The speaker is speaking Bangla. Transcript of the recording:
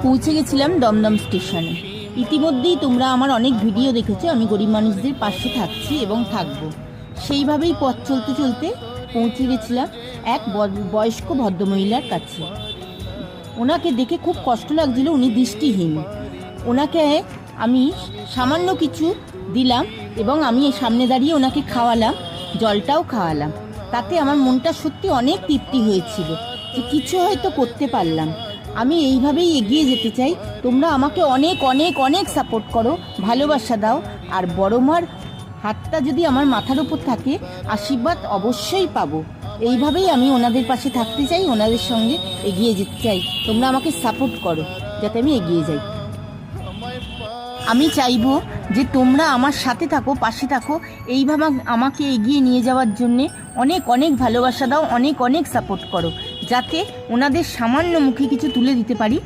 পৌঁছে গেছিলাম দমদম স্টেশনে। ইতিমধ্যেই তোমরা আমার অনেক ভিডিও দেখেছ, আমি গরিব মানুষদের পাশে থাকছি এবং থাকব। সেইভাবেই পথ চলতে চলতে পৌঁছে গেছিলাম এক বয়স্ক ভদ্রমহিলার কাছে। ওনাকে দেখে খুব কষ্ট লাগছিল, উনি দৃষ্টিহীন। ওনাকে আমি সামান্য কিছু দিলাম এবং আমি সামনে দাঁড়িয়ে ওনাকে খাওয়ালাম, জলটাও খাওয়ালাম। তাতে আমার মনটা সত্যি অনেক তৃপ্তি হয়েছিল যে কিছু হয়তো করতে পারলাম। আমি এইভাবেই এগিয়ে যেতে চাই। তোমরা আমাকে অনেক অনেক অনেক সাপোর্ট করো, ভালোবাসা দাও। আর বড় মার হাতটা যদি আমার মাথার উপর থাকে, আশীর্বাদ অবশ্যই পাবো। এইভাবেই আমি ওনাদের পাশে থাকতে চাই, ওনাদের সঙ্গে এগিয়ে যেতে চাই। তোমরা আমাকে সাপোর্ট করো, যাতে আমি এগিয়ে যাই। আমি চাইব যে তোমরা আমার সাথে থাকো, পাশে থাকো। এইভাবে আমাকে এগিয়ে নিয়ে যাওয়ার জন্যে অনেক অনেক ভালোবাসা দাও, অনেক অনেক সাপোর্ট করো। যাতে ওনাদের সামান্য মুখে কিছু তুলে দিতে পারি।